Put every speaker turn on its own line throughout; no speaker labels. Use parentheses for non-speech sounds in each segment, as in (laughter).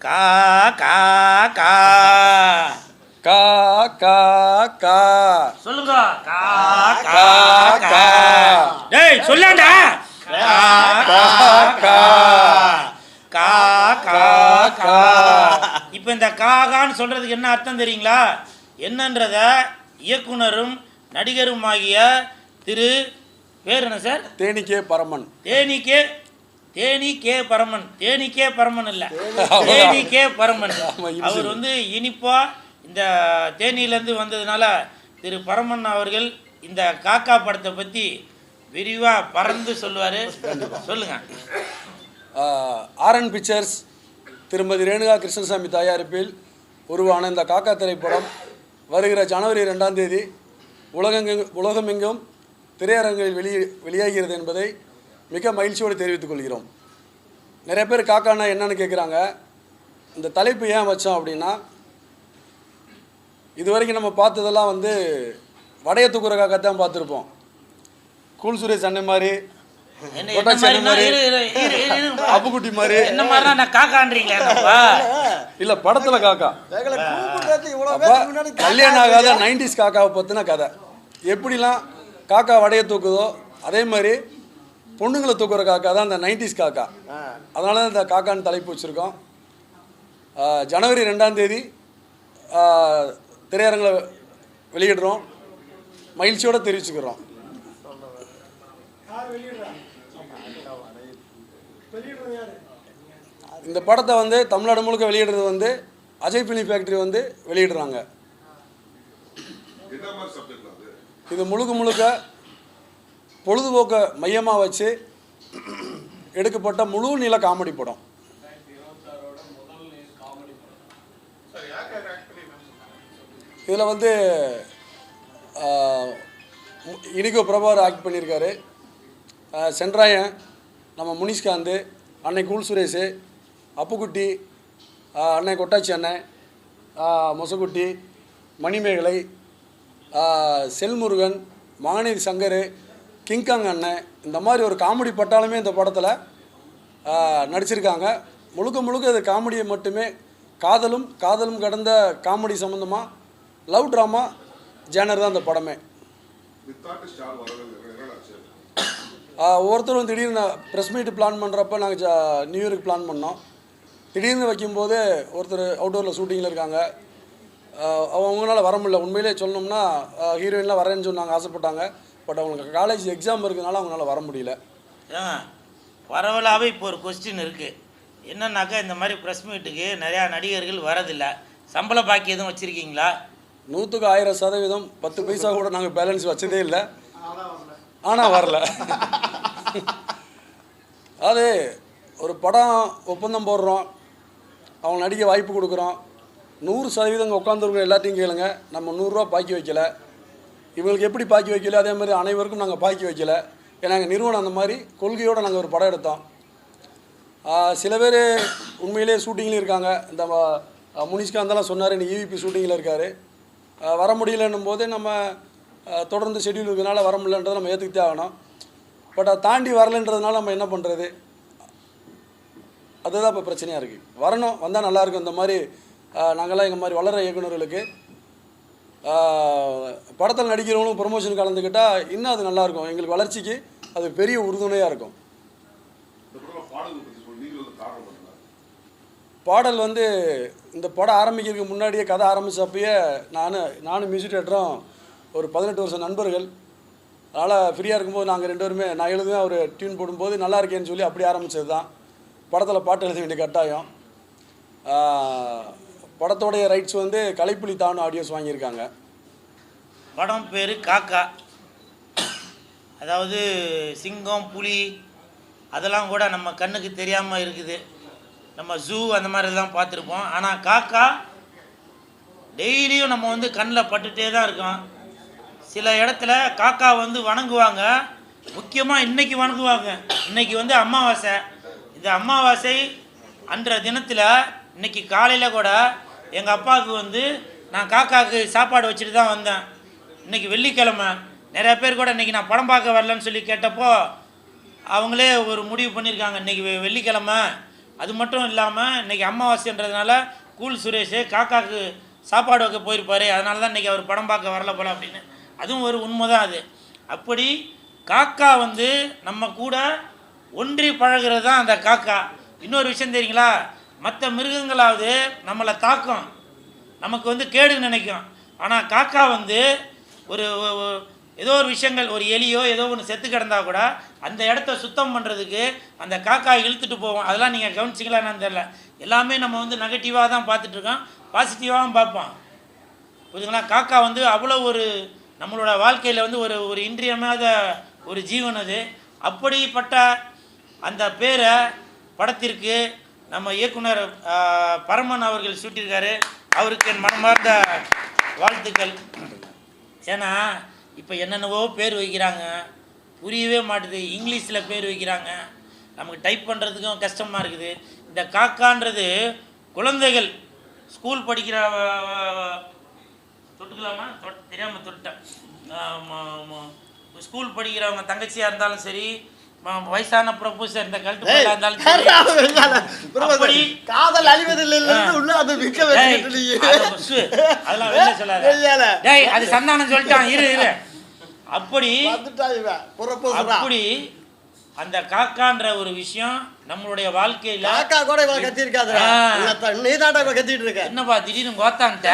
கா கா கா.
கா கா கா.
சொல்லுங்க. கா
கா கா
டேய் சொல்லாண்டா. கா கா கா. கா கா. கா இப்போ இந்த காகான்னு சொல்றதுக்கு என்ன அர்த்தம் தெரியுங்களா? என்னன்றத இயக்குனரும் நடிகருமாகிய திரு பேர் என்ன sir?
தேனிக்கே Paraman.
Theni K Theni K Paraman Theni K Paraman இல்ல. தேனி கே பரமன். அவர் வந்து இனிப்பா இந்த தேனியிலேருந்து வந்ததுனால திரு பரமன் அவர்கள் இந்த காக்கா படத்தை பத்தி விரிவா பறந்து சொல்லுவாரு. சொல்லுங்க.
ஆர்என் பிக்சர்ஸ் திருமதி ரேணுகா கிருஷ்ணசாமி தயாரிப்பில் உருவான இந்த காக்கா திரைப்படம் வருகிற ஜனவரி ரெண்டாம் தேதி உலகெங்கும் உலகமெங்கும் திரையரங்கில் வெளியே வெளியாகிறது என்பதை மிக மகிழ்ச்சியோடு தெரிவித்துக் கொள்கிறோம். நிறைய பேர் காக்கானா என்னன்னு கேட்குறாங்க இந்த தலைப்பு ஏன் வச்சோம் அப்படின்னா இது வரைக்கும் நம்ம பார்த்ததெல்லாம் வந்து வடைய தூக்குற காக்கா தான் பார்த்துருப்போம். கூல் சுரேஷ் அண்ணன் மாதிரி. அப்புக்குட்டி மாதிரி.
என்ன மாதிரி என்னப்பா?
இல்ல படத்துல காக்கா. கல்யாணம் ஆகாத நைன்டிஸ் காக்காவை பத்தின கதை. எப்படிலாம் காக்கா வடைய தூக்குதோ அதே மாதிரி பொண்ணுங்களை தூக்குற காக்கா தான் இந்த நைன்டிஸ் காக்கா. அதனால தான் இந்த காக்கான்னு தலைப்பு வச்சுருக்கோம். ஜனவரி ரெண்டாம் தேதி ஆஹ், திரையரங்கில் வெளியிடுறோம். மகிழ்ச்சியோடு தெரிவிச்சுக்கிறோம். இந்த படத்தை வந்து தமிழ்நாடு முழுக்க வெளியிடுறது வந்து அஜய் ஃபிலிம் ஃபேக்ட்ரி வந்து வெளியிடுறாங்க. இது முழுக்க முழுக்க பொழுதுபோக்கை மையமாக வச்சு எடுக்கப்பட்ட முழு நீள காமெடி படம். இதில் வந்து இனிகோ பிரபாகர் ஆக்ட் பண்ணியிருக்காரு. சென்ட்ராயன் சென்றாயன் நம்ம முனிஷ்காந்த் அன்னை கூல் சுரேஷ் அப்புக்குட்டி அன்னை கொட்டாச்சி அண்ணன் மொசக்குட்டி மணிமேகலை செல்முருகன் மகநீதி சங்கர் கிங்காங் அண்ணன் இந்த மாதிரி ஒரு காமெடி பட்டாலுமே இந்த படத்தில் நடிச்சிருக்காங்க. முழுக்க முழுக்க இது காமெடியை மட்டுமே காதலும் காதலும் கடந்த காமெடி சம்மந்தமாக லவ் ட்ராமா ஜேனர் தான் இந்த படமே. ஒவ்வொருத்தரும் திடீர்னு ப்ரெஸ் மீட் பிளான் பண்ணுறப்ப நாங்கள் ஜா நியூ இயருக்கு பிளான் பண்ணோம். திடீர்னு வைக்கும்போது ஒருத்தர் அவுட்டோரில் ஷூட்டிங்கில் இருக்காங்க. அவங்களால வர முடியல. உண்மையிலே சொல்லணும்னா ஹீரோயின்லாம் வரேன்னு சொன்னாங்க ஆசைப்பட்டாங்க. பட் அவங்களுக்கு காலேஜ் எக்ஸாம் இருக்கிறதுனால அவங்களால வர முடியல.
ஏங்க பரவலாகவே இப்போ ஒரு கொஸ்டின் இருக்குது என்னன்னாக்கா இந்த மாதிரி ப்ரெஸ் மீட்டுக்கு நிறையா நடிகர்கள் வரதில்ல. சம்பள பாக்கி எதுவும் வச்சுருக்கீங்களா?
நூற்றுக்கு ஆயிரம் சதவீதம் பத்து பைசா கூட நாங்கள் பேலன்ஸ் வச்சதே இல்லை. ஆனால் வரல. அது ஒரு படம் ஒப்பந்தம் போடுறோம். அவங்க நடிக்க வாய்ப்பு கொடுக்குறோம். நூறு சதவீதம் உட்காந்துருக்க எல்லாத்தையும் கேளுங்க. நம்ம நூறுரூவா பாக்கி வைக்கல. இவங்களுக்கு எப்படி பாக்கி வைக்கல? அதே மாதிரி அனைவருக்கும் நாங்கள் பாக்கி வைக்கல. ஏன்னா எங்கள் நிறுவனம் அந்த மாதிரி கொள்கையோடு நாங்கள் ஒரு படம் எடுத்தோம். சில பேர் உண்மையிலே ஷூட்டிங்லேயும் இருக்காங்க. இந்த முனிஷ்காந்தெல்லாம் சொன்னார் இன்னைக்கு ஈவிபி ஷூட்டிங்கில் இருக்கார். வர முடியலன்னும் போது நம்ம தொடர்ந்து ஷெடியூல் இருக்கிறனால வர முடியலன்றதை நம்ம ஏற்றுக்கிட்டே ஆகணும். பட் அதை தாண்டி வரலைன்றதுனால நம்ம என்ன பண்ணுறது அதுதான் இப்போ பிரச்சனையாக இருக்குது வரணும் வந்தால் நல்லாயிருக்கும் இந்த மாதிரி நாங்கள்லாம் நாங்கெல்லாம் எங்கள் மாதிரி வளர இயக்குனர்களுக்கு படத்தில் நடிக்கிறவங்களும் ப்ரொமோஷன் கலந்துக்கிட்டால் இன்னும் அது நல்லாயிருக்கும். எங்களுக்கு வளர்ச்சிக்கு அது பெரிய உறுதுணையாக இருக்கும். பாடல் வந்து இந்த படம் ஆரம்பிக்கிறதுக்கு முன்னாடியே கதை ஆரம்பித்தப்பயே நான் நானும் மியூசிக் டேரக்டரும் ஒரு பதினெட்டு வருஷம் நண்பர்கள். அதனால் ஃப்ரீயாக இருக்கும்போது நாங்கள் ரெண்டு பேருமே நான் எழுதுவேன் அவர் டியூன் போடும்போது நல்லா இருக்கேன்னு சொல்லி அப்படி ஆரம்பித்தது தான் படத்தில் பாட்டு எழுத வேண்டிய கட்டாயம். படத்தோடைய ரைட்ஸ் வந்து கலைப்புலி தானு ஆடியோஸ் வாங்கியிருக்காங்க.
படம் பேர் காக்கா. அதாவது சிங்கம் புலி அதெல்லாம் கூட நம்ம கண்ணுக்கு தெரியாமல் இருக்குது. நம்ம ஜூ அந்த மாதிரிலாம் பார்த்துருப்போம். ஆனால் காக்கா டெய்லியும் நம்ம வந்து கண்ணில் பட்டுட்டே தான் இருக்கோம் சில இடத்துல காக்கா வந்து வணங்குவாங்க. முக்கியமாக இன்னைக்கு வணங்குவாங்க. இன்னைக்கு வந்து அமாவாசை. இந்த அமாவாசை அன்ற தினத்தில் இன்னைக்கு காலையில் கூட எங்கள் அப்பாவுக்கு வந்து நான் காக்காவுக்கு சாப்பாடு வச்சுட்டு தான் வந்தேன். இன்னைக்கு வெள்ளிக்கிழமை. நிறையா பேர் கூட இன்னைக்கு நான் படம் பார்க்க வரலன்னு சொல்லி கேட்டப்போ அவங்களே ஒரு முடிவு பண்ணியிருக்காங்க. இன்னைக்கு வெள்ளிக்கிழமை. அது மட்டும் இல்லாமல் இன்னைக்கு அமாவாசைன்றதுனால கூல் சுரேஷ் காக்காவுக்கு சாப்பாடு வைக்க போயிருப்பார். அதனால தான் இன்னைக்கு அவர் படம் பார்க்க வரல போல அப்படின்னு. அதுவும் ஒரு உண்மை தான் அது. அப்படி காக்கா வந்து நம்ம கூட ஒன்றி பழகிறது தான் அந்த காக்கா. இன்னொரு விஷயம் தெரியுங்களா? மற்ற மிருகங்களாவது நம்மளை தாக்கும் நமக்கு வந்து கேடு நினைக்கும். ஆனால் காக்கா வந்து ஒரு ஏதோ ஒரு விஷயங்கள் ஒரு எலியோ ஏதோ ஒன்று செத்து கிடந்தா கூட அந்த இடத்த சுத்தம் பண்ணுறதுக்கு அந்த காக்கா இழுத்துட்டு போவோம். அதெல்லாம் நீங்கள் கவனிச்சிக்கலான்னு தெரில எல்லாமே நம்ம வந்து நெகட்டிவாக தான் பார்த்துட்ருக்கோம் பாசிட்டிவாகவும் பார்ப்போம். புரியுதுங்களா? காக்கா வந்து அவ்வளோ ஒரு நம்மளோட வாழ்க்கையில் வந்து ஒரு ஒரு இன்றியமாத ஒரு ஜீவன் அது. அப்படிப்பட்ட அந்த பேரை படத்திற்கு நம்ம இயக்குனர் பரமன் அவர்கள் சுட்டியிருக்காரு. அவருக்கு என் மனமார்ந்த வாழ்த்துக்கள். ஏன்னா இப்போ என்னென்னவோ பேர் வைக்கிறாங்க. புரியவே மாட்டுது. இங்கிலீஷில் பேர் வைக்கிறாங்க. நமக்கு டைப் பண்ணுறதுக்கும் கஷ்டமாக இருக்குது. இந்த காக்கான்றது குழந்தைகள் ஸ்கூல் படிக்கிற தொட்டுக்கலாமா? தொட் தெரியாமல் தொட்டேன். ஸ்கூல் படிக்கிறவங்க தங்கச்சியாக இருந்தாலும் சரி வயசான ப்ரொபோசர் இந்த கழுத்து சரி.
காதல் அழிவதில்லை உள்ள அது விற்க
அதெல்லாம் வெளில சொல்லாத.
வெளியால.
டேய் அது சந்தானம் சொல்லிட்டான். இரு இரு. அப்படி. அப்படி அந்த காக்கான்ற ஒரு விஷயம் நம்மளுடைய வாழ்க்கையில
காக்கா கூட இவன் கத்திருக்காது
ஆ.
நீ தாண்டா இவன் கத்திட்டு இருக்க.
என்னப்பா திடீர்னு கோத்தான்ட்ட.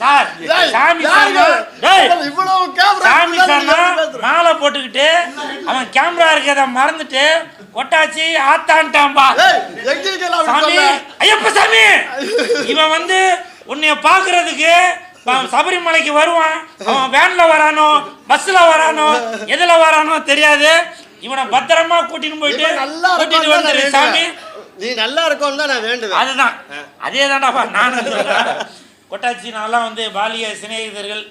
சார் சாமி
யாருங்க?
சொன்னா டேய்
இவ்வளவு- இவ்வளவு camera
சாமி
முன்னாடி
சொன்னா
நின்னு பேசுற.
மாலை போட்டுக்கிட்டு அவன் கேமரா இருக்கிறத மறந்துட்டு கொட்டாச்சி ஆத்தான்ட்டான்பா. சாமி? ஐயப்ப சாமி! இவன் வந்து உன்னைய பாக்குறதுக்கு சபரிமலைக்கு வருவான். அவன் வேன்ல வரானோ பஸ்ல வரானோ எதுல வரானோ தெரியாது. இவனை பத்திரமா கூட்டிட்டு போயிட்டு கூட்டிட்டு வந்துரு
நான்
சாமி.
நீ நல்லா இருக்கும்னு தான் நான் வேண்டுவேன்.
அதுதான். அதே தான்டாப்பா சொல்றேன் கொட்டாச்சி நான்லாம் வந்து பாலிய சிநேகிதர்கள்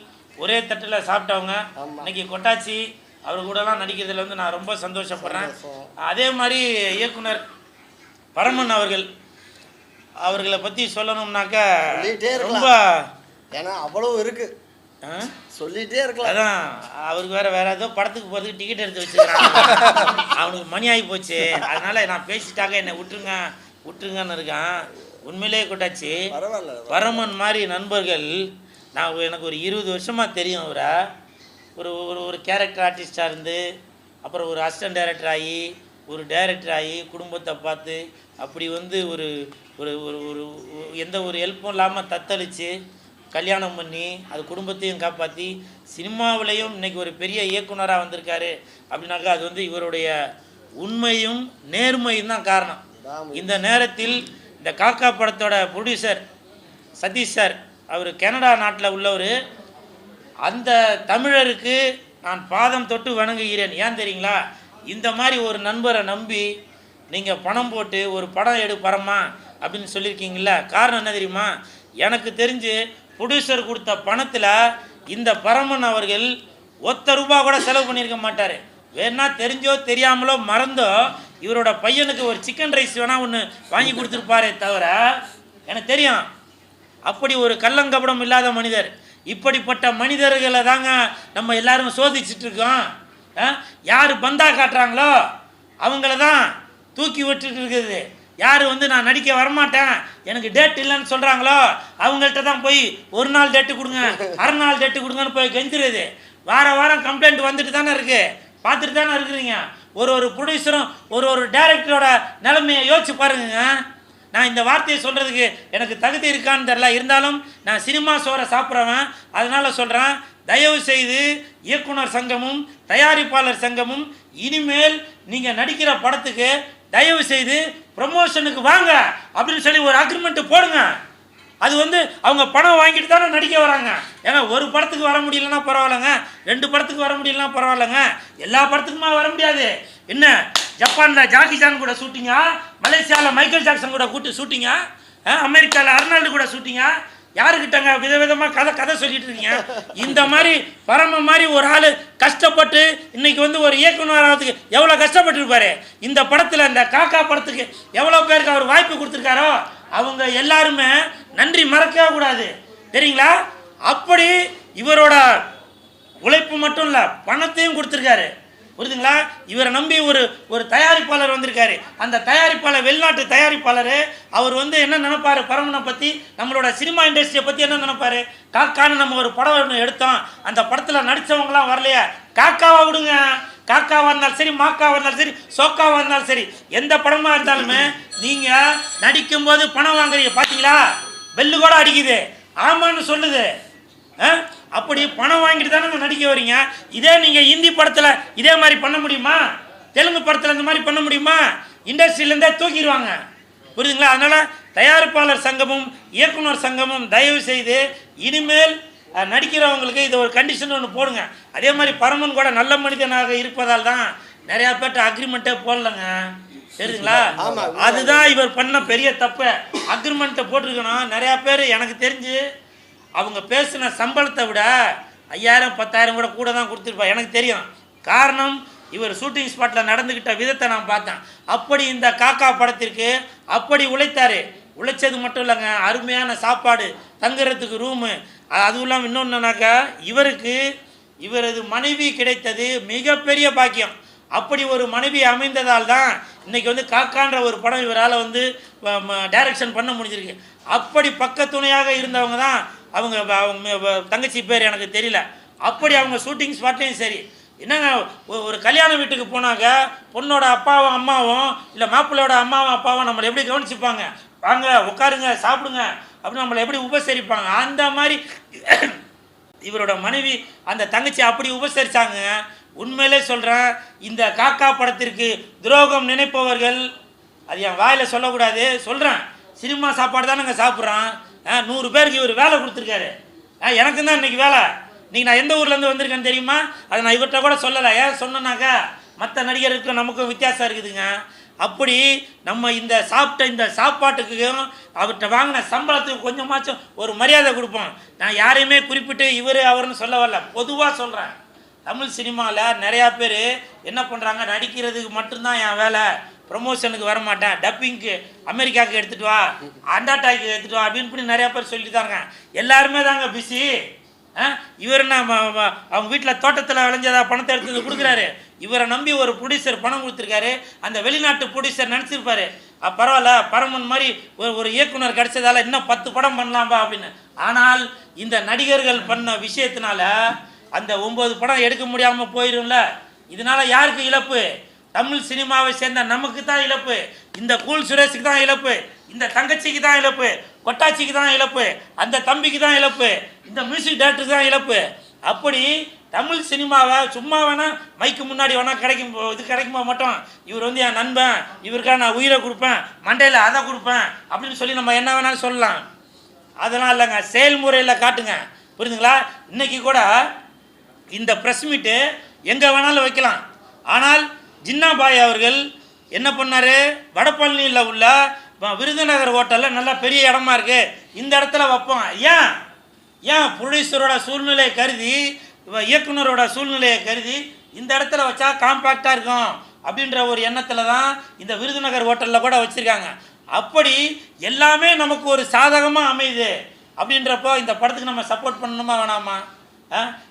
ஒரே தட்டில் சாப்பிட்டவங்க. இன்னைக்கு கொட்டாச்சி அவர் கூடலாம் நடிக்கிறதுல வந்து நான் ரொம்ப சந்தோஷப்படுறேன். அதே மாதிரி இயக்குனர் பரமன் அவர்கள் அவர்களை பற்றி சொல்லணும்னாக்கா. ரொம்ப
ஏன்னா அவ்வளவு இருக்கு.
ஆ?
சொல்லிட்டே இருக்கலாம்.
அதான் அவருக்கு வேற வேற ஏதோ படத்துக்கு போகிறதுக்கு டிக்கெட் எடுத்து வச்சுக்கிறான் (laughs) அவனுக்கு மணி ஆகி போச்சு. அதனால நான் பேசிட்டாக்க என்னை விட்டுருங்க விட்டுருங்கன்னு இருக்கான். உண்மையிலேயே கொட்டாச்சு. பரமன் மாதிரி நண்பர்கள் நான் எனக்கு ஒரு இருபது வருஷமாக தெரியும் அவரை. ஒரு ஒரு ஒரு கேரக்டர் ஆர்டிஸ்டாக இருந்து அப்புறம் ஒரு அசிஸ்டன்ட் டைரக்டர் ஆகி ஒரு டைரக்டர் ஆகி குடும்பத்தை பார்த்து அப்படி வந்து ஒரு ஒரு ஒரு ஒரு எந்த ஒரு ஹெல்ப்பும் இல்லாமல் தத்தளித்து கல்யாணம் பண்ணி அது குடும்பத்தையும் காப்பாற்றி சினிமாவிலையும் இன்னைக்கு ஒரு பெரிய இயக்குனராக வந்திருக்காரு அப்படின்னாக்கா அது வந்து இவருடைய உண்மையும் நேர்மையும் தான் காரணம். இந்த நேரத்தில் இந்த காக்கா படத்தோட ப்ரொடியூசர் சதீஷ் சார் அவர் கனடா நாட்டில் உள்ளவர் அந்த தமிழருக்கு நான் பாதம் தொட்டு வணங்குகிறேன். ஏன் தெரியுங்களா? இந்த மாதிரி ஒரு நண்பரை நம்பி நீங்கள் பணம் போட்டு ஒரு படம் எடுப்பறமா அப்படின்னு சொல்லியிருக்கீங்களா காரணம் என்ன தெரியுமா? எனக்கு தெரிஞ்சு ப்ரொடியூசர் கொடுத்த பணத்தில் இந்த பரமன் அவர்கள் ஒத்த ரூபா கூட செலவு பண்ணியிருக்க மாட்டார். வேணா தெரிஞ்சோ தெரியாமலோ மறந்தோ இவரோட பையனுக்கு ஒரு சிக்கன் ரைஸ் வேணால் ஒன்று வாங்கி கொடுத்துருப்பாரே தவிர எனக்கு தெரியும். அப்படி ஒரு கள்ளங்கபடம் இல்லாத மனிதர். இப்படிப்பட்ட மனிதர்களை தாங்க நம்ம எல்லாரும் சோதிச்சுட்டு இருக்கோம். ஆ? யார் பந்தா காட்டுறாங்களோ அவங்கள தான் தூக்கி விட்டுட்டு இருக்குது. யார் வந்து நான் நடிக்க வரமாட்டேன் எனக்கு டேட் இல்லைன்னு சொல்கிறாங்களோ அவங்கள்ட்ட தான் போய் ஒரு நாள் டேட்டு கொடுங்க அரை நாள் டேட்டு கொடுங்கன்னு போய் கெஞ்சிருது வார வாரம் கம்ப்ளைண்ட் வந்துட்டு தானே இருக்கு. பார்த்துட்டு தானே இருக்கிறீங்க. ஒரு ஒரு ப்ரொடியூசரும் ஒரு ஒரு டேரக்டரோட நிலைமையை யோசிச்சு பாருங்க. நான் இந்த வார்த்தையை சொல்கிறதுக்கு எனக்கு தகுதி இருக்கான்னு தெரில இருந்தாலும் நான் சினிமா சோறை சாப்பிட்றவன். அதனால் சொல்கிறேன் தயவு செய்து இயக்குனர் சங்கமும் தயாரிப்பாளர் சங்கமும் இனிமேல் நீங்கள் நடிக்கிற படத்துக்கு தயவு செய்து ப்ரமோஷனுக்கு வாங்க அப்படின்னு சொல்லி ஒரு அக்ரிமெண்ட்டு போடுங்க. அது வந்து அவங்க பணம் வாங்கிட்டு தானே நடிக்க வராங்க. ஏன்னா ஒரு படத்துக்கு வர முடியலன்னா பரவாயில்லைங்க. ரெண்டு படத்துக்கு வர முடியலன்னா பரவாயில்லைங்க. எல்லா படத்துக்குமா வர முடியாது. என்ன ஜப்பானில் ஜாக்கி சான் கூட ஷூட்டிங்கா? மலேசியாவில் மைக்கேல் ஜாக்சன் கூட கூட்டு ஷூட்டிங்கா? அமெரிக்காவில் அர்னால்டு கூட ஷூட்டிங்கா? யாருக்கிட்டங்க விதவிதமாக கதை கதை சொல்லிட்டு இருக்கீங்க? இந்த மாதிரி பரம மாதிரி ஒரு ஆள் கஷ்டப்பட்டு இன்னைக்கு வந்து ஒரு இயக்குனர் ஆகிறதுக்கு எவ்வளோ கஷ்டப்பட்டிருப்பாரு? இந்த படத்தில் இந்த காக்கா படத்துக்கு எவ்வளோ பேருக்கு அவர் வாய்ப்பு கொடுத்துருக்காரோ? அவங்க எல்லாருமே நன்றி மறக்கவே கூடாது. தெரியுங்களா? அப்படி இவரோட உழைப்பு மட்டும் இல்லை பணத்தையும் கொடுத்துருக்காரு. புரியுதுங்களா? இவரை நம்பி ஒரு ஒரு தயாரிப்பாளர் வந்திருக்காரு. அந்த தயாரிப்பாளர் வெளிநாட்டு தயாரிப்பாளர் அவர் வந்து என்ன நினைப்பார்? பரமனை பற்றி நம்மளோட சினிமா இண்டஸ்ட்ரியை பற்றி என்ன நினைப்பாரு? காக்கான்னு நம்ம ஒரு படம் ஒன்று எடுத்தோம். அந்த படத்தில் நடித்தவங்களாம் வரலையா. காக்காவா விடுங்க. காக்காவாக இருந்தாலும் சரி மாக்காவாக இருந்தாலும் சரி சோக்காவாக இருந்தாலும் சரி எந்த படமாக இருந்தாலுமே நீங்கள் நடிக்கும்போது பணம் வாங்குறீங்க பார்த்தீங்களா வெள்ளு கூட அடிக்குது. ஆமான்னு சொல்லுது. ஆ? அப்படி பணம் வாங்கிட்டு தானே நடிக்க வரீங்க? இதே நீங்கள் ஹிந்தி படத்தில் இதே மாதிரி பண்ண முடியுமா? தெலுங்கு படத்தில் இந்த மாதிரி பண்ண முடியுமா? இண்டஸ்ட்ரியிலேருந்தே தூக்கிடுவாங்க. புரியுதுங்களா? அதனால் தயாரிப்பாளர் சங்கமும் இயக்குனர் சங்கமும் தயவு செய்து இனிமேல் நடிக்கிறவங்களுக்கு இது ஒரு கண்டிஷன் ஒன்று போடுங்க. அதே மாதிரி பரமன் கூட நல்ல மனிதனாக இருப்பதால் தான் நிறையா பேர்ட்ட அக்ரிமெண்ட்டே போடலங்க. தெரியுதுங்களா?
ஆமா.
அதுதான் இவர் பண்ண பெரிய தப்பு. அக்ரிமெண்ட்டை போட்டிருக்கணும். நிறையா பேர் எனக்கு தெரிஞ்சு அவங்க பேசின சம்பளத்தை விட ஐயாயிரம் பத்தாயிரம் கூட கூட தான் கொடுத்துருப்பா. எனக்கு தெரியும். காரணம் இவர் ஷூட்டிங் ஸ்பாட்டில் நடந்துக்கிட்ட விதத்தை நான் பார்த்தேன். அப்படி இந்த காக்கா படத்திற்கு அப்படி உழைத்தாரு. உழைச்சது மட்டும் இல்லைங்க. அருமையான சாப்பாடு தங்குறதுக்கு ரூமு அதுவும் இல்லாமல் இன்னொன்றுனாக்கா இவருக்கு இவரது மனைவி கிடைத்தது மிகப்பெரிய பாக்கியம். அப்படி ஒரு மனைவி அமைந்ததால் தான் இன்றைக்கி வந்து காக்கான்ற ஒரு படம் இவரால் வந்து டைரக்ஷன் பண்ண முடிஞ்சிருக்கு. அப்படி பக்கத்துணையாக இருந்தவங்க தான் அவங்க அவங்க தங்கச்சி பேர் எனக்கு தெரியல. அப்படி அவங்க ஷூட்டிங் ஸ்பாட்லேயும் சரி. என்னங்க ஒரு கல்யாண வீட்டுக்கு போனாங்க பொண்ணோட அப்பாவும் அம்மாவும் இல்லை மாப்பிள்ளையோட அம்மாவும் அப்பாவும் நம்மளை எப்படி கவனிச்சுப்பாங்க? வாங்க உட்காருங்க சாப்பிடுங்க. அப்படின்னு நம்மளை எப்படி உபசரிப்பாங்க? அந்த மாதிரி (coughs) இவரோட மனைவி அந்த தங்கச்சி அப்படி உபசரிச்சாங்க. உண்மையிலே சொல்கிறேன் இந்த காக்கா படத்திற்கு துரோகம் நினைப்பவர்கள் அது என் வாயில் சொல்லக்கூடாது சொல்கிறேன் சினிமா சாப்பாடு தான் நாங்கள் சாப்பிட்றோம் நூறு பேருக்கு இவர் வேலை கொடுத்துருக்காரு. எனக்கு தான் இன்னைக்கு வேலை. இன்னைக்கு நான் எந்த ஊர்லேருந்து வந்திருக்கேன்னு தெரியுமா? அதை நான் இவர்கிட்ட கூட சொல்லலை. ஏன் சொன்னனாக்கா மற்ற நடிகருக்கும் நமக்கும் வித்தியாசம் இருக்குதுங்க. அப்படி நம்ம இந்த சாப்பிட்ட இந்த சாப்பாட்டுக்கும் அவர்கிட்ட வாங்கின சம்பளத்துக்கு கொஞ்சமாச்சும் ஒரு மரியாதை கொடுப்போம். நான் யாரையுமே குறிப்பிட்டு இவர் அவர்னு சொல்ல வரல. பொதுவாக சொல்கிறேன் தமிழ் சினிமாவில் நிறையா பேர் என்ன பண்ணுறாங்க நடிக்கிறதுக்கு மட்டும்தான் என் வேலை. ப்ரொமோஷனுக்கு வர மாட்டேன் டப்பிங்க்கு அமெரிக்காவுக்கு எடுத்துகிட்டு வா. அண்டாட்டாக்கு எடுத்துகிட்டு வா அப்படின்னு இப்படி நிறையா பேர் சொல்லிட்டு தாங்க எல்லாருமே தாங்க பிஸி இவர் என்ன அவங்க வீட்டில் தோட்டத்தில் விளைஞ்சதா பணத்தை எடுத்து கொடுக்குறாரு. இவரை நம்பி ஒரு ப்ரொடியூசர் பணம் கொடுத்துருக்காரு. அந்த வெளிநாட்டு ப்ரொடியூசர் நினச்சிருப்பாரு. பரவாயில்ல பரமன் மாதிரி ஒரு ஒரு இயக்குனர் கிடைச்சதால இன்னும் பத்து படம் பண்ணலாம்பா அப்படின்னு. ஆனால் இந்த நடிகர்கள் பண்ண விஷயத்தினால அந்த ஒம்பது படம் எடுக்க முடியாமல் போயிடும்ல இதனால யாருக்கு இழப்பு? தமிழ் சினிமாவை சேர்ந்த நமக்கு தான் இழப்பு. இந்த கூல் சுரேஷுக்கு தான் இழப்பு. இந்த தங்கச்சிக்கு தான் இழப்பு. கொட்டாச்சிக்கு தான் இழப்பு. அந்த தம்பிக்கு தான் இழப்பு. இந்த மியூசிக் டேரக்டருக்கு தான் இழப்பு. அப்படி தமிழ் சினிமாவை சும்மா வேணா மைக்கு முன்னாடி வேணா கிடைக்கும் இது கிடைக்குமா மட்டும்? இவர் வந்து என் நண்பன். இவருக்காக நான் உயிரை கொடுப்பேன். மண்டையில் அதை கொடுப்பேன். அப்படின்னு சொல்லி நம்ம என்ன வேணாலும் சொல்லலாம். அதெல்லாம் இல்லைங்க. செயல்முறையில் காட்டுங்க. புரியுதுங்களா இன்னைக்கு கூட இந்த ப்ரெஸ் மீட்டு எங்கே வேணாலும் வைக்கலாம். ஆனால் ஜின்னா பாய் அவர்கள் என்ன பண்ணார்? வடபழனியில் உள்ள விருதுநகர் ஹோட்டலில் நல்ல பெரிய இடமா இருக்குது இந்த இடத்துல வைப்போம். ஏன்? ஏன் ப்ரொடியூசரோட சூழ்நிலையை கருதி இவ இயக்குனரோட சூழ்நிலையை கருதி இந்த இடத்துல வச்சா காம்பேக்டாக இருக்கும் அப்படின்ற ஒரு எண்ணத்தில் தான் இந்த விருதுநகர் ஹோட்டலில் கூட வச்சுருக்காங்க. அப்படி எல்லாமே நமக்கு ஒரு சாதகமாக அமையுது அப்படின்றப்போ இந்த படத்துக்கு நம்ம சப்போர்ட் பண்ணணுமா வேணாமா?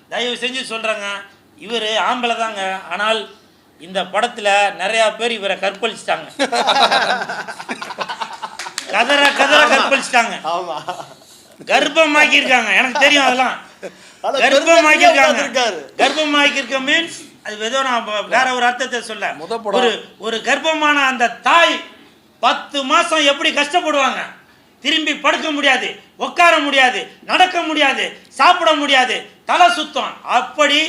தயவு செஞ்சு சொல்கிறேங்க இவர் ஆம்பளை தாங்க. ஆனால் இந்த படத்தில் நிறையா பேர் இவரை கற்பழிச்சிட்டாங்க. கதற கதற கற்பழிச்சிட்டாங்க.
ஆமா.
கர்ப்பமாக்கியிருக்காங்க. எனக்கு தெரியும் அதெல்லாம். கர்ப்பமாக்கியிருக்க மீன்ஸ் அது ஏதோ நான் வேற ஒரு அர்த்தத்தை சொல்ல. ஒரு ஒரு கர்ப்பமான அந்த தாய் பத்து மாசம் எப்படி கஷ்டப்படுவாங்க? திரும்பி படுக்க முடியாது உட்கார முடியாது நடக்க முடியாது சாப்பிட முடியாது தலை சுத்தம். அப்படி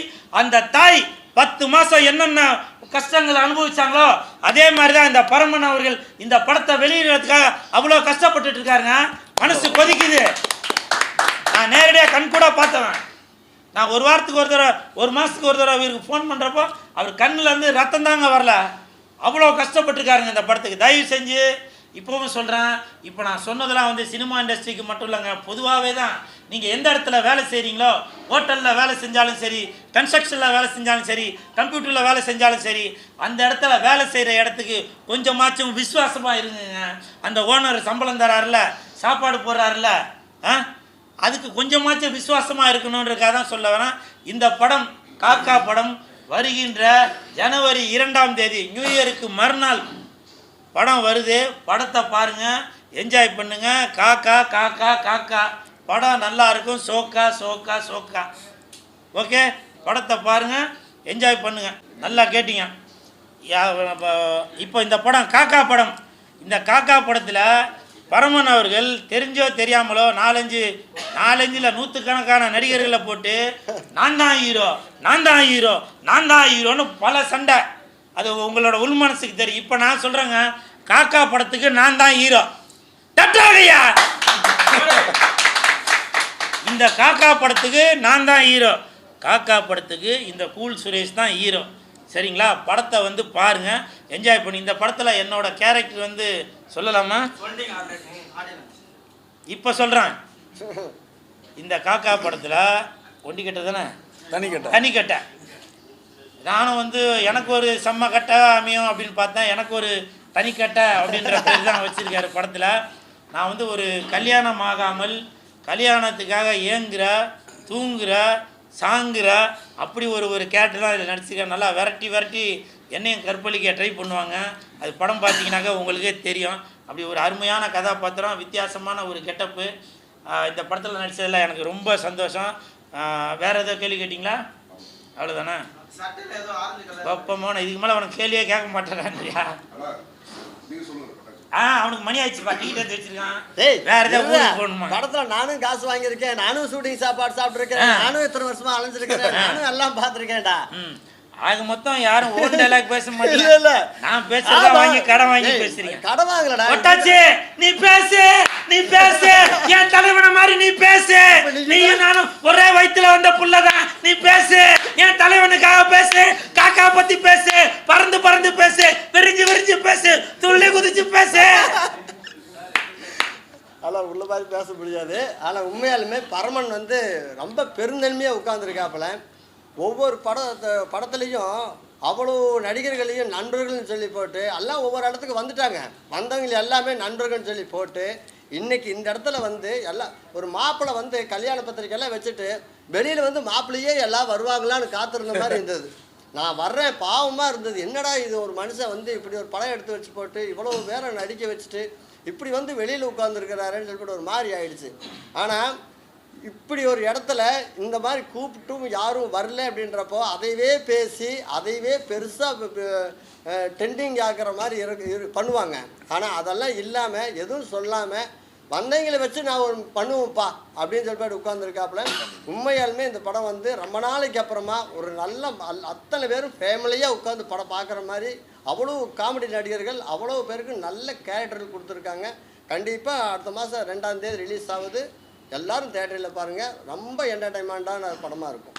அந்த தாய் பத்து மாசம் என்னென்ன கஷ்டங்களை அனுபவிச்சாங்களோ அதே மாதிரி தான் இந்த பரமன் அவர்கள் இந்த படத்தை வெளியிடுறதுக்காக அவ்வளோ கஷ்டப்பட்டுட்டு இருக்காருங்க. மனசு கொதிக்குது. நான் நேரடியாக கண் கூட பார்த்தவன். நான் ஒரு வாரத்துக்கு ஒரு தடவை ஒரு மாதத்துக்கு ஒரு தடவை அவருக்கு ஃபோன் பண்ணுறப்போ அவர் கண்ணுலேருந்து ரத்தம் தாங்க வரல. அவ்வளோ கஷ்டப்பட்டுருக்காருங்க இந்த படத்துக்கு. தயவு செஞ்சு இப்போவும் சொல்கிறேன் இப்போ நான் சொன்னதெல்லாம் வந்து சினிமா இண்டஸ்ட்ரிக்கு மட்டும் இல்லைங்க பொதுவாகவே தான். நீங்கள் எந்த இடத்துல வேலை செய்கிறீங்களோ ஹோட்டலில் வேலை செஞ்சாலும் சரி கன்ஸ்ட்ரக்ஷனில் வேலை செஞ்சாலும் சரி கம்ப்யூட்டரில் வேலை செஞ்சாலும் சரி அந்த இடத்துல வேலை செய்கிற இடத்துக்கு கொஞ்சமாச்சும் விசுவாசமாக இருங்க அந்த ஓனர் சம்பளம் தராருல சாப்பாடு போடுறாருல ஆ? அதுக்கு கொஞ்சமாச்சும் விசுவாசமாக இருக்கணுன்றக்காக தான் சொல்ல வரேன். இந்த படம் காக்கா படம் வருகின்ற ஜனவரி இரண்டாம் தேதி நியூ இயருக்கு மறுநாள் படம் வருது. படத்தை பாருங்க என்ஜாய் பண்ணுங்கள் காக்கா காக்கா காக்கா. படம் நல்லா இருக்கும். சோக்கா சோக்கா சோக்கா. ஓகே படத்தை பாருங்க என்ஜாய் பண்ணுங்கள் நல்லா கேட்டிங்க. இப்போ இந்த படம் காக்கா படம். இந்த காக்கா படத்தில் பரமன் அவர்கள் தெரிஞ்சோ தெரியாமலோ நாலஞ்சு நாலஞ்சில் நூற்றுக்கணக்கான நடிகர்களை போட்டு நான் தான் ஹீரோ நான் தான் ஹீரோ நான் தான் ஹீரோன்னு பல சண்டை. அது உங்களோட உள் மனசுக்கு தெரியும். இப்போ நான் சொல்கிறேங்க காக்கா படத்துக்கு நான் தான் ஹீரோ தட்டாளையா இந்த காக்கா படத்துக்கு நான் தான் ஹீரோ காக்கா படத்துக்கு இந்த கூல் சுரேஷ் தான் ஹீரோ சரிங்களா? படத்தை வந்து பாருங்கள் என்ஜாய் பண்ணி இந்த படத்தில் என்னோட கேரக்டர் வந்து சொல்லலாமா? இப்போ சொல்கிறேன் இந்த காக்கா படத்தில் ஒண்டி கட்ட தானே?
தனி கேட்டேன்
தனி கட்டை நானும் வந்து எனக்கு ஒரு செம்ம கட்டை அமையும் அப்படின்னு பார்த்தேன் எனக்கு ஒரு தனிக்கட்டை அப்படின்ற பேர் தான் வச்சுருக்காரு படத்தில். நான் வந்து ஒரு கல்யாணம் ஆகாமல் கல்யாணத்துக்காக ஏங்குற தூங்குற சாங்குற அப்படி ஒரு ஒரு கேரக்டர் தான் இதில் நடிச்சிருக்கேன் நல்லா விரட்டி விரட்டி என்னையும் கற்பழிக்க ட்ரை பண்ணுவாங்க. அது படம் பார்த்தீங்கன்னாக்கா உங்களுக்கே தெரியும். அப்படி ஒரு அருமையான கதாபாத்திரம் வித்தியாசமான ஒரு கெட்டப்பு இந்த படத்தில் நடித்ததில் எனக்கு ரொம்ப சந்தோஷம். வேற ஏதோ கேள்வி கேட்டிங்களா? அவ்வளோதானே பப்பமான இதுக்கு மேலே அவனுக்கு கேள்வியே கேட்க மாட்டேறான்றியா. ஆ அவனுக்கு மணி ஆயிடுச்சுப்பா. டிக்கெட் எடுத்து வச்சிருக்கான்.
டேய்,
வேற ஏதாவது போகணுமா?
படத்துல நானும் காசு வாங்கியிருக்கேன். நானும் ஷூட்டிங் சாப்பாடு சாப்பிட்டுருக்கேன். நானும் இத்தனை வருஷமா அலைஞ்சிருக்கிறேன். (laughs) நானும் எல்லாம் பார்த்துருக்கேன்டா.
ஆக மொத்தம் யாரும் ஓன் டைலாக் பேச (laughs) மாட்டீங்க.
இல்ல
நான் பேசுறத. வாங்கி கடன் வாங்கி பேசுறீங்க.
கடன் வாங்கலடா.
ஒட்டாச்சி நீ பேசு நீ பேசு. என் தலைவனை மாதிரி நீ பேசு. நீயும் நானும் ஒரே வயித்துல வந்த புள்ளதான். நீ பேசு. என் தலைவனுக்காக பேசு. காக்கா பத்தி பேசு. பறந்து பறந்து பேசு. விரிஞ்சு விரிஞ்சு பேசு. துள்ளி குதிச்சு பேசு.
அதெல்லாம் உள்ள மாதிரி பேச முடியாது. ஆனால் உண்மையாலுமே பரமன் வந்து ரொம்ப பெருந்தன்மையாக உட்காந்துருக்காப்புல ஒவ்வொரு படத்தை படத்துலையும் அவ்வளோ நடிகர்களையும் நண்பர்கள்னு சொல்லி போட்டு எல்லாம் ஒவ்வொரு இடத்துக்கு வந்துட்டாங்க. வந்தவங்க எல்லாமே நண்பர்கள்னு சொல்லி போட்டு இன்றைக்கி இந்த இடத்துல வந்து எல்லாம் ஒரு மாப்பிள்ளை வந்து கல்யாண பத்திரிக்கையெல்லாம் வச்சுட்டு வெளியில் வந்து மாப்பிள்ளையே எல்லாம் வருவாங்களான்னு காத்திருந்த மாதிரி இருந்தது. நான் வர்றேன் பாவமாக இருந்தது. என்னடா இது ஒரு மனுஷன் வந்து இப்படி ஒரு படம் எடுத்து வச்சு போட்டு இவ்வளோ பேரை நடிக்க வச்சுட்டு இப்படி வந்து வெளியில் உட்காந்துருக்கிறாருன்னு சொல்லிட்டு ஒரு மாதிரி ஆயிடுச்சு. ஆனால் இப்படி ஒரு இடத்துல இந்த மாதிரி கூப்பிட்டும் யாரும் வரல அப்படின்றப்போ அதையவே பேசி அதையவே பெருசாக டெண்டிங் ஆக்குற மாதிரி இரு- பண்ணுவாங்க. ஆனால் அதெல்லாம் இல்லாமல் எதுவும் சொல்லாமல் வந்தவங்களை வச்சு நான் ஒரு பண்ணுவேன்ப்பா அப்படின்னு சொல்லிட்டு உட்காந்துருக்காப்புல உண்மையாலுமே இந்த படம் வந்து ரொம்ப நாளைக்கு அப்புறமா ஒரு நல்ல அல்- அத்தனை பேரும் ஃபேமிலியாக உட்காந்து படம் பார்க்குற மாதிரி அவ்வளோ காமெடி நடிகர்கள் அவ்வளோ பேருக்கு நல்ல கேரக்டர்கள் கொடுத்துருக்காங்க. கண்டிப்பாக அடுத்த மாதம் ரெண்டாம் தேதி ரிலீஸ் ஆகுது. எல்லாரும் தேட்டரில் பாருங்கள் ரொம்ப என்டர்டைன்மெண்ட்டான படமாக இருக்கும்.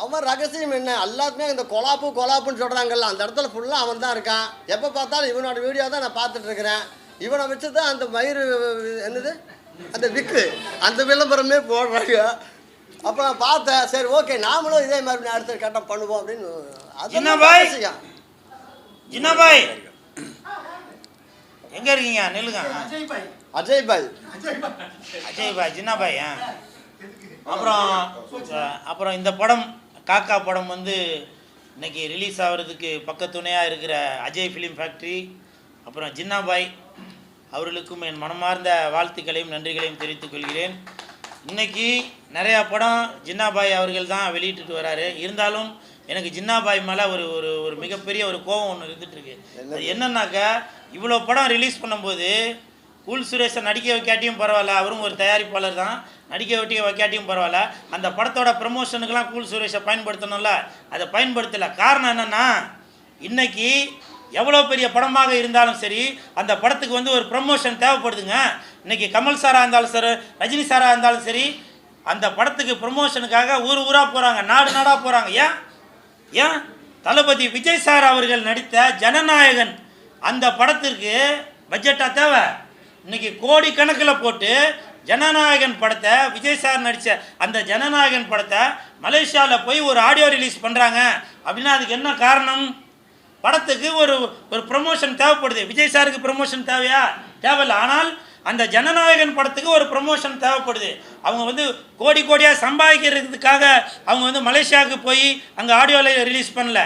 அவன் ரகசியம் என்ன? எல்லாத்துமே இந்த கொலாப்பு கொலாப்புன்னு சொல்கிறாங்கல்ல அந்த இடத்துல ஃபுல்லாக அவன் தான் இருக்கான். எப்போ பார்த்தாலும் இவனோட வீடியோ தான் நான் பார்த்துட்டு இருக்கிறேன். இவனை வச்சு தான் அந்த மயிறு என்னது? அந்த விக்கு அந்த விளம்பரமே போடுறாங்க. அப்போ நான் பார்த்தேன். சரி ஓகே நாமளும் இதே மாதிரி அடுத்த கட்டம் பண்ணுவோம் அப்படின்னு.
என்ன
அதெல்லாம்
பாய்?
ரகசியம்.
ஜின்னாபாய்! எங்க இருக்கீங்க? நில்லுங்க.
அஜய் பாய்.
அஜய் பாய். ஜின்னா பாய். ஆ. அப்புறம் அப்புறம் இந்த படம் காக்கா படம் வந்து இன்னைக்கு ரிலீஸ் ஆகிறதுக்கு பக்கத்துணையாக இருக்கிற அஜய் ஃபிலிம் ஃபேக்ட்ரி அப்புறம் ஜின்னா பாய் அவர்களுக்கும் என் மனமார்ந்த வாழ்த்துக்களையும் நன்றிகளையும் தெரிவித்துக் கொள்கிறேன். இன்னைக்கு நிறையா படம் ஜின்னாபாய் அவர்கள் தான் வெளியிட்டுட்டு வராரு. இருந்தாலும் எனக்கு ஜின்னாபாய் மேலே ஒரு ஒரு ஒரு மிகப்பெரிய ஒரு கோபம் ஒன்று இருந்துட்டு இருக்கு. அது என்னன்னாக்கா இவ்வளோ படம் ரிலீஸ் பண்ணும்போது கூல் சுரேஷை நடிக்க வைக்காட்டியும் பரவாயில்ல அவரும் ஒரு தயாரிப்பாளர் தான். நடிக்க வைக்க வைக்காட்டியும் பரவாயில்ல. அந்த படத்தோட ப்ரமோஷனுக்கெல்லாம் கூல் சுரேஷை பயன்படுத்தணும்ல. அதை பயன்படுத்தலை. காரணம் என்னன்னா இன்னைக்கு எவ்வளோ பெரிய படமாக இருந்தாலும் சரி அந்த படத்துக்கு வந்து ஒரு ப்ரமோஷன் தேவைப்படுதுங்க. இன்னைக்கு கமல் சாராக இருந்தாலும் சரி ரஜினி சாராக இருந்தாலும் சரி அந்த படத்துக்கு ப்ரொமோஷனுக்காக ஊர் ஊராக போகிறாங்க நாடு நாடாக போகிறாங்க ஏன்? ஏன்? தளபதி விஜய் சார் அவர்கள் நடித்த ஜனநாயகன் அந்த படத்திற்கு பட்ஜெட்டாக தேவை. இன்னைக்கு கோடி கணக்கில் போட்டு ஜனநாயகன் படத்தை விஜய் சார் நடித்த அந்த ஜனநாயகன் படத்தை மலேசியாவில் போய் ஒரு ஆடியோ ரிலீஸ் பண்ணுறாங்க அப்படின்னா அதுக்கு என்ன காரணம்? படத்துக்கு ஒரு ஒரு ப்ரமோஷன் தேவைப்படுது. விஜய் சாருக்கு ப்ரொமோஷன் தேவையா? தேவையில்லை. ஆனால் அந்த ஜனநாயகன் படத்துக்கு ஒரு ப்ரமோஷன் தேவைப்படுது. அவங்க வந்து கோடி கோடியாக சம்பாதிக்கிறதுக்காக அவங்க வந்து மலேசியாவுக்கு போய் அங்கே ஆடியோவில் ரிலீஸ் பண்ணல.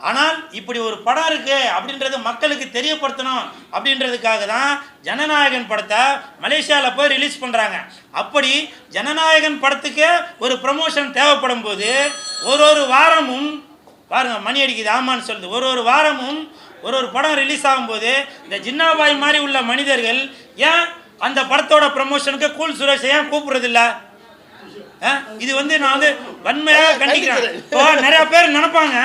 ஆனால் இப்படி ஒரு படம் இருக்குது அப்படின்றது மக்களுக்கு தெரியப்படுத்தணும் அப்படின்றதுக்காக தான் ஜனநாயகன் படத்தை மலேசியாவில் போய் ரிலீஸ் பண்ணுறாங்க அப்படி ஜனநாயகன் படத்துக்கு ஒரு ப்ரமோஷன் தேவைப்படும் போது ஒரு ஒரு வாரமும் பாருங்க மணி அடிக்குது ஆமான்னு சொல்லுது. ஒரு ஒரு வாரமும் ஒரு ஒரு படம் ரிலீஸ் ஆகும்போது இந்த ஜின்னாபாய் மாதிரி உள்ள மனிதர்கள் ஏன் அந்த படத்தோட ப்ரமோஷனுக்கு கூல் சுரேஷ் ஏன் கூப்பிடுறதில்ல? ஆ? இது வந்து நான் வந்து வன்மையாக கண்டிக்கிறேன். இப்போ நிறைய பேர் நினைப்பாங்க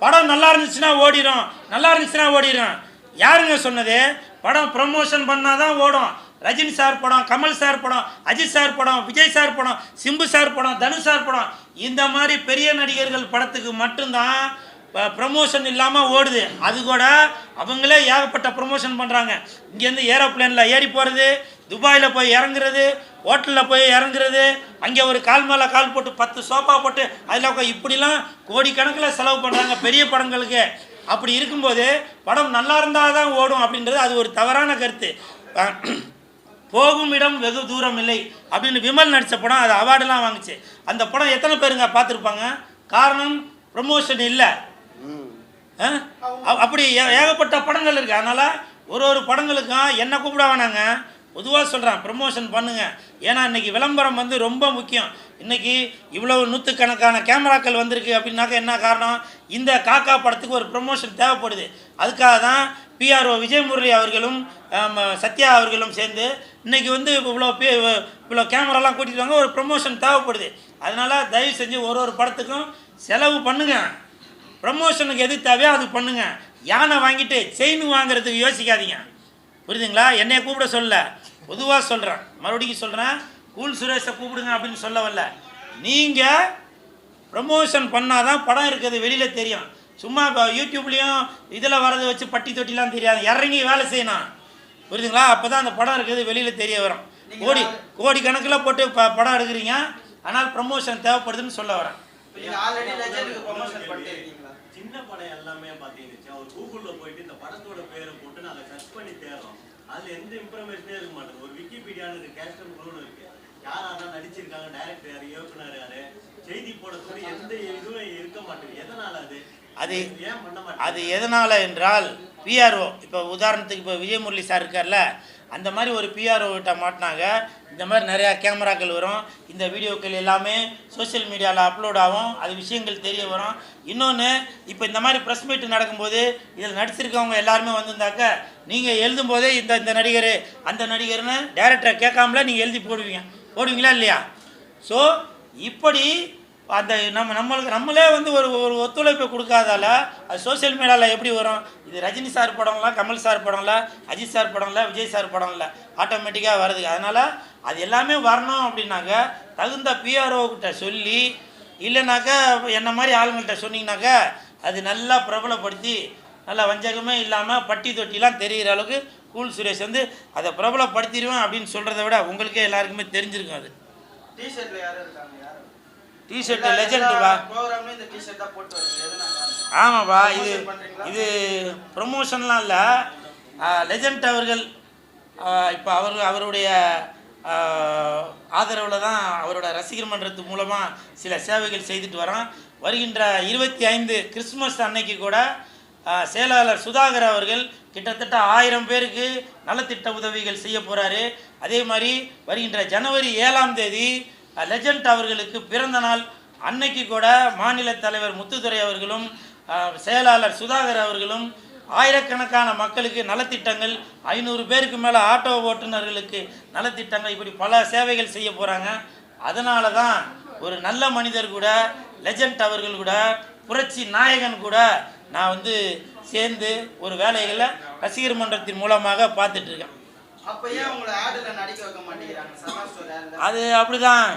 படம் நல்லா இருந்துச்சுன்னா ஓடிடும் நல்லா இருந்துச்சுன்னா ஓடிடும் யாருங்க சொன்னது? படம் ப்ரமோஷன் பண்ணாதான் ஓடும். ரஜினி சார் படம் கமல் சார் படம் அஜித் சார் படம் விஜய் சார் படம் சிம்பு சார் படம் தனுஷ் சார் படம். இந்த மாதிரி பெரிய நடிகர்கள் படத்துக்கு மட்டும்தான் ப்ரமோஷன் இல்லாமல் ஓடுது. அது கூட அவங்களே ஏகப்பட்ட ப்ரமோஷன் பண்ணுறாங்க இங்கேருந்து ஏரோப்ளேனில் ஏறி போகிறது துபாயில் போய் இறங்குறது ஹோட்டலில் போய் இறங்குறது அங்கே ஒரு கால் மேலே கால் போட்டு பத்து சோஃபா போட்டு அதில் உட்கா இப்படிலாம் கோடிக்கணக்கில் செலவு பண்ணுறாங்க பெரிய படங்களுக்கு. அப்படி இருக்கும்போது படம் நல்லா இருந்தால் தான் ஓடும் அப்படின்றது அது ஒரு தவறான கருத்து. போகும் இடம் வெகு தூரம் இல்லை அப்படின்னு விமல் நடித்த படம் அது அவார்டெலாம் வாங்குச்சு. அந்த படம் எத்தனை பேருங்க பார்த்துருப்பாங்க? காரணம் ப்ரமோஷன் இல்லை. அப்படி ஏகப்பட்ட படங்கள் இருக்கு. அதனால ஒரு ஒரு படங்களுக்கும் என்ன கூப்பிட வேணாங்க பொதுவாக சொல்கிறேன் ப்ரமோஷன் பண்ணுங்க. ஏன்னா இன்னைக்கு விளம்பரம் வந்து ரொம்ப முக்கியம். இன்னைக்கு இவ்வளவு நூற்றுக்கணக்கான கேமராக்கள் வந்திருக்கு அப்படின்னாக்கா என்ன காரணம்? இந்த காக்கா படத்துக்கு ஒரு ப்ரமோஷன் தேவைப்படுது. அதுக்காக தான் பிஆர்ஓ விஜயமுரளி அவர்களும் சத்யா அவர்களும் சேர்ந்து இன்னைக்கு வந்து இவ்வளோ பே இவ்வளோ கேமராலாம் கூட்டிட்டு வாங்க ஒரு ப்ரமோஷன் தேவைப்படுது. அதனால தயவு செஞ்சு ஒரு ஒரு படத்துக்கும் செலவு பண்ணுங்க. ப்ரமோஷனுக்கு எது தேவையோ அது பண்ணுங்க. யானை வாங்கிட்டு செயின் வாங்குறதுக்கு யோசிக்காதீங்க. புரியுதுங்களா? என்னைய கூப்பிட சொல்ல. பொதுவாக சொல்கிறேன் மறுபடியும் சொல்கிறேன் கூல் சுரேஷை கூப்பிடுங்க அப்படின்னு சொல்ல வரல. நீங்கள் ப்ரமோஷன் பண்ணாதான் படம் இருக்கிறது வெளியில் தெரியும். சும்மா இப்போ யூடியூப்லேயும் இதில் வரதை வச்சு பட்டி தொட்டிலாம் தெரியாது. இறங்கி வேலை செய்யணும். புரியுதுங்களா? அப்போ தான் அந்த படம் இருக்கிறது வெளியில் தெரிய வரும். கோடி கோடி கணக்கில் போட்டு படம் எடுக்கிறீங்க. ஆனால் ப்ரமோஷன் தேவைப்படுதுன்னு சொல்ல வரேன்.
சின்ன படம் எல்லாமே பாத்தீங்கன்னா ஒரு கூகுள்ல போயிட்டு இந்த படத்தோட பேரை போட்டு நாங்க சர்ச் பண்ணி தேடுறோம். அதுல எந்த இன்ஃபர்மேஷனே இருக்க மாட்டேங்குது. ஒரு விக்கிபீடியான்னு இருக்கு கேஸ்டன் குழுன்னு இருக்கு. யார் யாரெல்லாம் நடிச்சிருக்காங்க டைரக்டர் யாரு இயக்குனர் யாரு செய்தி போட சொல்லி எந்த இதுவும் இருக்க மாட்டேங்குது. எதனால அது?
அது
ஏன் பண்ண
அது
மாட்டேங்குது
எதனால் என்றால் பிஆர்ஓ இப்போ உதாரணத்துக்கு இப்போ விஜயமுரளி சார் இருக்கார்ல அந்த மாதிரி ஒரு பிஆர்ஓ கிட்ட மாட்டினாங்க. இந்த மாதிரி நிறையா கேமராக்கள் வரும். இந்த வீடியோக்கள் எல்லாமே சோஷியல் மீடியாவில் அப்லோட் ஆகும். அது விஷயங்கள் தெரிய வரும். இன்னொன்று இப்போ இந்த மாதிரி ப்ரெஸ் மீட் நடக்கும்போது இதில் நடிச்சிருக்கவங்க எல்லாருமே வந்திருந்தாக்க நீங்கள் எழுதும் போதே இந்த இந்த நடிகர் அந்த நடிகர்னு டேரக்டரை கேட்காமல நீங்கள் எழுதி போடுவீங்க. போடுவீங்களா இல்லையா? ஸோ இப்படி அந்த நம்ம நம்மளுக்கு நம்மளே வந்து ஒரு ஒரு ஒத்துழைப்பை கொடுக்காதால அது சோஷியல் மீடியாவில் எப்படி வரும்? இது ரஜினி சார் படம்லாம் கமல் சார் படம்லாம் அஜித் சார் படம்லாம் விஜய் சார் படம்ல ஆட்டோமேட்டிக்காக வருது. அதனால் அது எல்லாமே வரணும் அப்படின்னாக்க தகுந்த பிஆர்ஓ கிட்ட சொல்லி இல்லைனாக்கா என்ன மாதிரி ஆளுங்கள்கிட்ட சொன்னீங்கனாக்கா அது நல்லா பிரபலப்படுத்தி நல்லா வஞ்சகமே இல்லாமல் பட்டி தொட்டிலாம் தெரிகிற அளவுக்கு கூல் சுரேஷ் வந்து அதை பிரபலப்படுத்திடுவேன் அப்படின்னு சொல்கிறத விட உங்களுக்கே எல்லாருக்குமே தெரிஞ்சிருக்கும் அது.
டிஷர்ட்டில் யாரும் இருக்காங்க?
டிஷர்ட் லெஜெண்டுப்பா ஆமாப்பா இது? இது ப்ரொமோஷன்லாம் இல்லை. லெஜண்ட் அவர்கள் இப்போ அவர் அவருடைய ஆதரவில் தான் அவரோட ரசிகர் மன்றத்து மூலமாக சில சேவைகள் செய்துட்டு வரோம் வருகின்ற இருபத்தி ஐந்து கிறிஸ்மஸ் அன்னைக்கு கூட செயலாளர் சுதாகர் அவர்கள் கிட்டத்தட்ட ஆயிரம் பேருக்கு நலத்திட்ட உதவிகள் செய்ய போகிறாரு அதே மாதிரி வருகின்ற ஜனவரி ஏழாம் தேதி லெஜண்ட் அவர்களுக்கு பிறந்த நாள். அன்னைக்கு கூட மாநில தலைவர் முத்துதுரை அவர்களும் செயலாளர் சுதாகர் அவர்களும் ஆயிரக்கணக்கான மக்களுக்கு நலத்திட்டங்கள் ஐநூறு பேருக்கு மேலே ஆட்டோ ஓட்டுநர்களுக்கு நலத்திட்டங்கள் இப்படி பல சேவைகள் செய்ய போகிறாங்க அதனால தான் ஒரு நல்ல மனிதர் கூட லெஜண்ட் அவர்கள் கூட புரட்சி நாயகன் கூட நான் வந்து சேர்ந்து ஒரு வேலைகளை ரசிகர் மன்றத்தின் மூலமாக
பார்த்துட்ருக்கேன்
அது அப்படிதான்.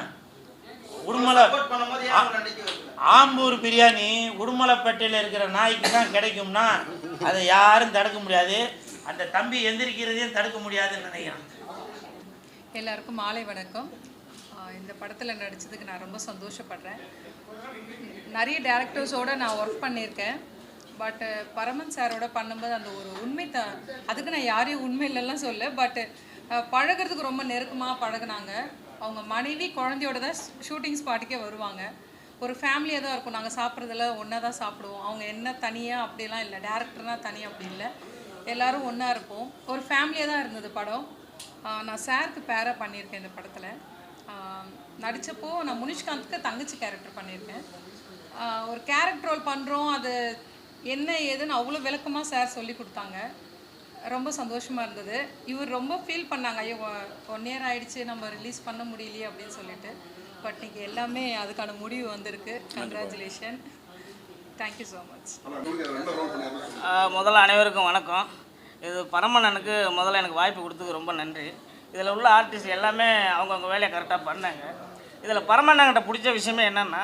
உடுமலை
சப்போர்ட் பண்ணும்போது ஏன் உங்களை நடிக்க வைக்கல?
ஆம்பூர் பிரியாணி உடுமலைப்பேட்டையில் இருக்கிற நாய்க்கு தான் கிடைக்கும்னா அதை யாரும் தடுக்க முடியாது. அந்த தம்பி எந்திரிக்கிறதையும் தடுக்க முடியாதுன்னு நினைக்கிறேன்.
எல்லாருக்கும் மாலை வணக்கம். இந்த படத்தில் நடித்ததுக்கு நான் ரொம்ப சந்தோஷப்படுறேன். நிறைய டேரக்டர்ஸோடு நான் ஒர்க் பண்ணியிருக்கேன். பட் uh, பரமன் சாரோட பண்ணும்போது அந்த ஒரு உண்மை த அதுக்கு நான் யாரையும் உண்மை இல்லைலாம் சொல்ல பட் பழகிறதுக்கு uh, பழகுறதுக்கு ரொம்ப நெருக்கமாக பழகுனாங்க. அவங்க மனைவி குழந்தையோட தான் ஷூட்டிங் ஸ்பாட்டுக்கே வருவாங்க. ஒரு ஃபேமிலியாக தான் இருக்கும். நாங்கள் சாப்பிட்றதுல ஒன்றா தான் சாப்பிடுவோம். அவங்க என்ன தனியாக அப்படிலாம் இல்லை. டேரக்டர்னா தனியாக அப்படி இல்லை. எல்லாரும் ஒன்றா இருப்போம். ஒரு ஃபேமிலியாக தான் இருந்தது படம். நான் சாருக்கு பேராக பண்ணியிருக்கேன் இந்த படத்தில். நடித்தப்போ நான் முனிஷ்காந்துக்கு தங்கச்சி கேரக்டர் பண்ணியிருக்கேன். ஒரு கேரக்டர் ரோல் பண்ணுறோம் அது என்ன ஏதுன்னு அவ்வளோ விளக்கமாக சார் சொல்லி கொடுத்தாங்க. ரொம்ப சந்தோஷமாக இருந்தது. இவர் ரொம்ப ஃபீல் பண்ணாங்க. ஐயோ ஒன் இயர் ஆயிடுச்சு நம்ம ரிலீஸ் பண்ண முடியலையே அப்படின்னு சொல்லிட்டு. பட் இன்னைக்கு எல்லாமே அதுக்கான முடிவு வந்திருக்கு. கங்க்ராச்சுலேஷன் தேங்க்யூ ஸோ மச்
முதல்ல அனைவருக்கும் வணக்கம். இது பரமண்ணனுக்கு முதல்ல எனக்கு வாய்ப்பு கொடுத்ததுக்கு ரொம்ப நன்றி. இதில் உள்ள ஆர்டிஸ்ட் எல்லாமே அவங்கவுங்க வேலையை கரெக்டாக பண்ணாங்க. இதில் பரமண்ணங்கிட்ட பிடிச்ச விஷயமே என்னென்னா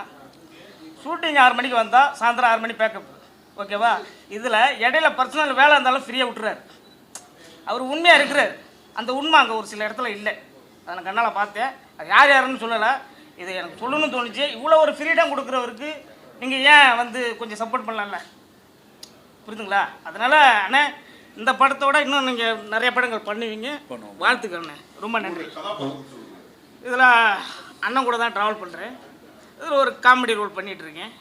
ஷூட்டிங் ஆறு மணிக்கு வந்தால் சாயந்தரம் ஆறு மணி பேக்கப் ஓகேவா? இதில் இடையில பர்சனல் வேலை இருந்தாலும் ஃப்ரீயாக விட்டுறாரு. அவர் உண்மையாக இருக்கிறார். அந்த உண்மை அங்கே ஒரு சில இடத்துல இல்லை. அதை நான் கண்ணால் பார்த்தேன். அது யார் யாருன்னு சொல்லலை. இது எனக்கு சொல்லணும்னு தோணுச்சு. இவ்வளோ ஒரு ஃப்ரீடம் கொடுக்குறவருக்கு நீங்கள் ஏன் வந்து கொஞ்சம் சப்போர்ட் பண்ணலாம்ல புரியுதுங்களா? அதனால் அண்ணே இந்த படத்தோட இன்னும் நீங்கள் நிறைய படங்கள் பண்ணுவீங்க. வாழ்த்துக்கள் அண்ணே. ரொம்ப நன்றி. இதில் அண்ணன் கூட தான் ட்ராவல் பண்ணுறேன் இதில் ஒரு காமெடி ரோல் பண்ணிகிட்ருக்கேன்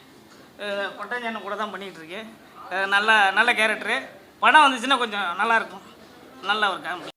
கொட்டாஞ்சி கூட தான் பண்ணிகிட்ருக்கேன் நல்ல நல்ல கேரக்டரு. படம் வந்துச்சுன்னா கொஞ்சம் நல்லாயிருக்கும். நல்லா ஒரு காமெடி.